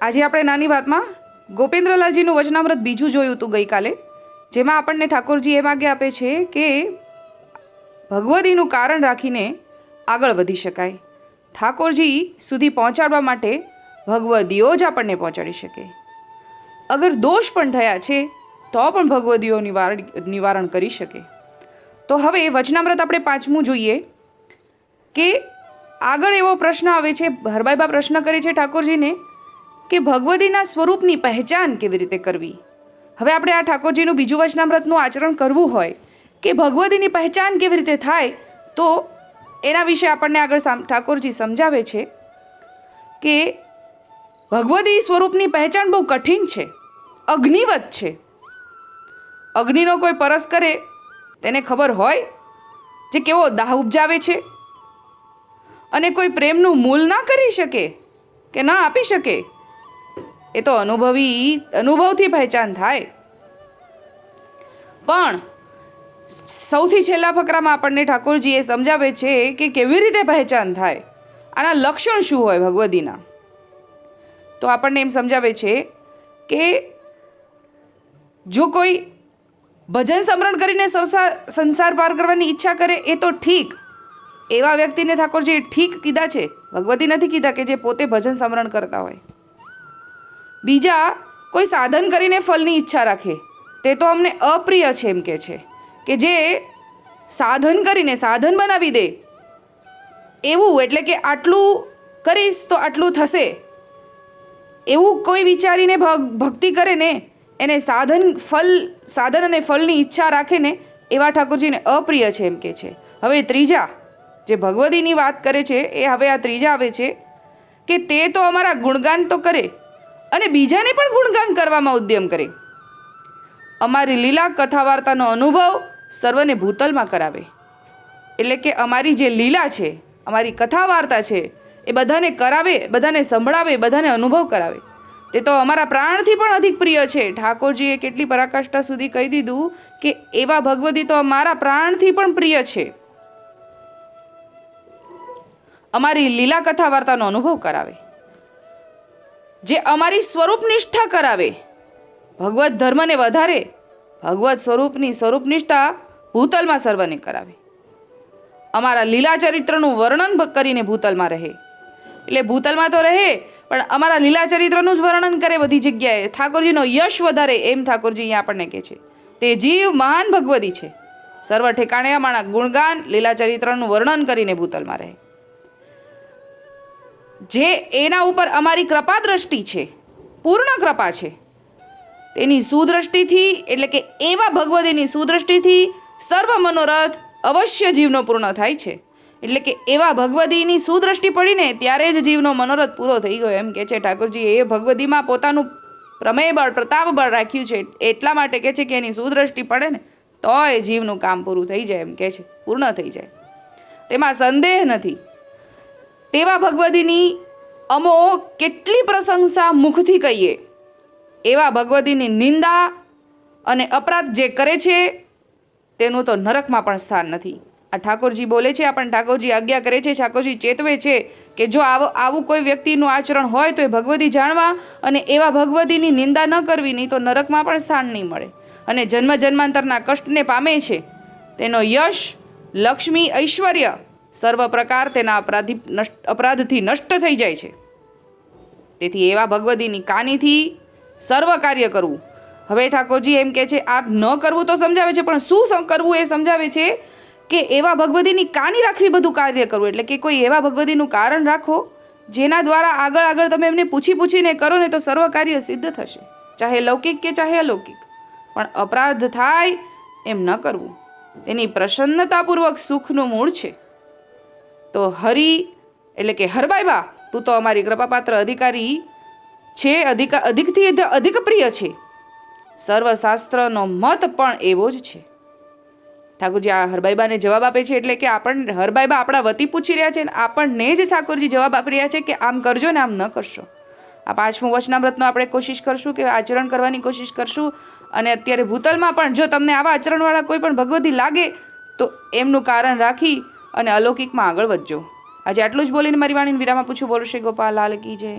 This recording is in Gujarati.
આજે આપણે નાની વાતમાં ગોપેન્દ્રલાલજીનું વચનામૃત બીજું જોયું હતું ગઈકાલે, જેમાં આપણને ઠાકોરજી એમ આજ્ઞા આપે છે કે ભગવદીનું કારણ રાખીને આગળ વધી શકાય. ઠાકોરજી સુધી પહોંચાડવા માટે ભગવદીઓ જ આપણને પહોંચાડી શકે. અગર દોષ પણ થયા છે, તો પણ ભગવદીઓ નિવારણ નિવારણ કરી શકે. તો હવે વચનામૃત આપણે પાંચમું જોઈએ કે આગળ એવો પ્રશ્ન આવે છે હરબાઈબા પ્રશ્ન કરે છે ઠાકોરજીને કે ભગવદીના સ્વરૂપની પહેચાન કેવી રીતે કરવી? હવે આપણે આ ઠાકોરજીનું બીજું વચનામૃતનું આચરણ કરવું હોય કે ભગવદીની પહેચાન કેવી રીતે થાય, તો એના વિશે આપણને આગળ ઠાકોરજી સમજાવે છે કે ભગવદી સ્વરૂપની પહેચાન બહુ કઠિન છે, અગ્નિવત છે. અગ્નિનો કોઈ પરસ કરે, તેને ખબર હોય જે કેવો દાહ ઉપજાવે છે અને કોઈ પ્રેમનું મૂલ ના કરી શકે કે ના આપી શકે એ તો અનુભવી, અનુભવથી પહેચાન થાય. પણ સૌથી છેલ્લા ફકરામાં આપણને ઠાકોરજી એ સમજાવે છે કે કેવી રીતે પહેચાન થાય? આના લક્ષણ શું હોય ભગવદીના? તો આપણને એમ સમજાવે છે કે જો કોઈ ભજન સમરણ કરીને સંસાર સંસાર પાર કરવાની ઈચ્છા કરે એ તો ઠીક. એવા વ્યક્તિને ઠાકોરજીએ ઠીક કીધા છે. ભગવતી નથી કીધા કે જે પોતે ભજન સમરણ કરતા હોય. બીજા કોઈ સાધન કરીને ફલની ઈચ્છા રાખે. તે તો અમને અપ્રિય છે એમ કે છે કે જે સાધન કરીને સાધન બનાવી દે. એવું એટલે કે આટલું કરીશ તો આટલું થશે. એવું કોઈ વિચારીને ભક્તિ કરે ને, એને સાધન, ફલ, સાધન અને ફલની ઈચ્છા રાખે ને, એવા ઠાકોરજીને અપ્રિય છે એમ કે છે. હવે ત્રીજા, જે ભગવદીની વાત કરે છે, એ હવે આ ત્રીજા આવે છે કે તે તો અમારા ગુણગાન તો કરે અને બીજાને પણ ગુણગાન કરવામાં ઉદ્યમ કરે. અમારી લીલા કથા વાર્તાનો અનુભવ સર્વને ભૂતલમાં કરાવે. એટલે કે અમારી જે લીલા છે, અમારી કથા વાર્તા છે, એ બધાને કરાવે, બધાને સંભળાવે, બધાને અનુભવ કરાવે. તે તો અમારા પ્રાણથી પણ અધિક પ્રિય છે. ઠાકોરજીએ કેટલી પરાકાષ્ઠા સુધી કહી દીધું કે એવા ભગવદી તો અમારા પ્રાણથી પણ પ્રિય છે. અમારી લીલા કથા વાર્તાનો અનુભવ કરાવે. જે અમારી સ્વરૂપ નિષ્ઠા કરાવે. ભગવત ધર્મને વધારે ભગવત સ્વરૂપની સ્વરૂપ નિષ્ઠા ભૂતલમાં સર્વને કરાવે. અમારા લીલા ચરિત્રનું વર્ણન કરીને ભૂતલમાં રહે. એટલે ભૂતલમાં તો રહે, પણ અમારા લીલા ચરિત્રનું જ વર્ણન કરે બધી જગ્યાએ. ઠાકોરજીનો યશ વધારે એમ ઠાકોરજી અહીંયા આપણને કહે છે. તે જીવ મહાન ભગવદી છે. સર્વ ઠેકાણે અમારા ગુણગાન લીલા ચરિત્રનું વર્ણન કરીને ભૂતલમાં રહે. જે એના ઉપર અમારી કૃપા દ્રષ્ટિ છે, પૂર્ણ કૃપા છે, તેની સુદ્રષ્ટિથી, એટલે કે એવા ભગવતીની સુદ્રષ્ટિથી સર્વ મનોરથ અવશ્ય જીવનો પૂર્ણ થાય છે. એટલે કે એવા ભગવદીની સુદ્રષ્ટિ પડીને ત્યારે જ જીવનો મનોરથ પૂરો થઈ ગયો. એમ કે છે ઠાકોરજી, એ ભગવદીમાં પોતાનું પ્રમેય બળ, પ્રતાપ બળ રાખ્યું છે, એટલા માટે કહે છે કે એની સુદ્રષ્ટિ પડે ને, તોય જીવનું કામ પૂરું થઈ જાય એમ કહે છે, પૂર્ણ થઈ જાય. તેમાં સંદેહ નથી. તેવા ભગવદીની અમો કેટલી પ્રશંસા મુખથી કહીએ. એવા ભગવદીની નિંદા અને અપરાધ જે કરે છે, તેનું તો નરકમાં પણ સ્થાન નથી. આ ઠાકોરજી બોલે છે, આપણને ઠાકોરજી આજ્ઞા કરે છે, ઠાકોરજી ચેતવે છે કે જો આવું કોઈ વ્યક્તિનું આચરણ હોય તો એ ભગવદી જાણવા અને એવા ભગવદીની નિંદા ન કરવી, નહીં તો નરકમાં પણ સ્થાન નહીં મળે. અને જન્મ જન્માંતરના કષ્ટને પામે છે. તેનો યશ, લક્ષ્મી, ઐશ્વર્ય સર્વ પ્રકાર તેના અપરાધી અપરાધથી નષ્ટ થઈ જાય છે. તેથી એવા ભગવદીની કાનીથી સર્વ કાર્ય કરવું. હવે ઠાકોરજી એમ કહે છે, આ ન કરવું તો સમજાવે છે, પણ શું કરવું એ સમજાવે છે કે એવા ભગવદીની કાની રાખવી બધું કાર્ય કરવું. એટલે કે કોઈ એવા ભગવદીનું કારણ રાખો, જેના દ્વારા આગળ આગળ તમે એમને પૂછી પૂછીને કરો ને તો સર્વ કાર્ય સિદ્ધ થશે. ચાહે લૌકિક કે ચાહે અલૌકિક. પણ અપરાધ થાય એમ ન કરવું. તેની પ્રસન્નતાપૂર્વક સુખનું મૂળ છે. તો હરિ, એટલે કે હરબાઈબા, તું તો અમારી કૃપાપાત્ર અધિકારી છે, અધિક, અધિકથી અધિક પ્રિય છે. સર્વશાસ્ત્રનો મત પણ એવો જ છે. ઠાકોરજી, આ હરબાઈબાને જવાબ આપે છે એટલે કે આપણને હરબાઈબા આપણા વતી પૂછી રહ્યા છે અને આપણને જ ઠાકોરજી જવાબ આપી રહ્યા છે કે આમ કરજો ને આમ ન કરશો. આ પાંચમું વચનામૃતનો આપણે કોશિશ કરશું કે આચરણ કરવાની કોશિશ કરશું અને અત્યારે ભૂતલમાં પણ જો તમને આવા આચરણવાળા કોઈ પણ ભગવતી લાગે તો એમનું કારણ રાખી અને અલૌકિકમાં આગળ વધજો. આજે આટલું જ બોલીને મારી વાણીને વિરામ આપું છું. બોલો શ્રી ગોપાલ, લાલ કી જય.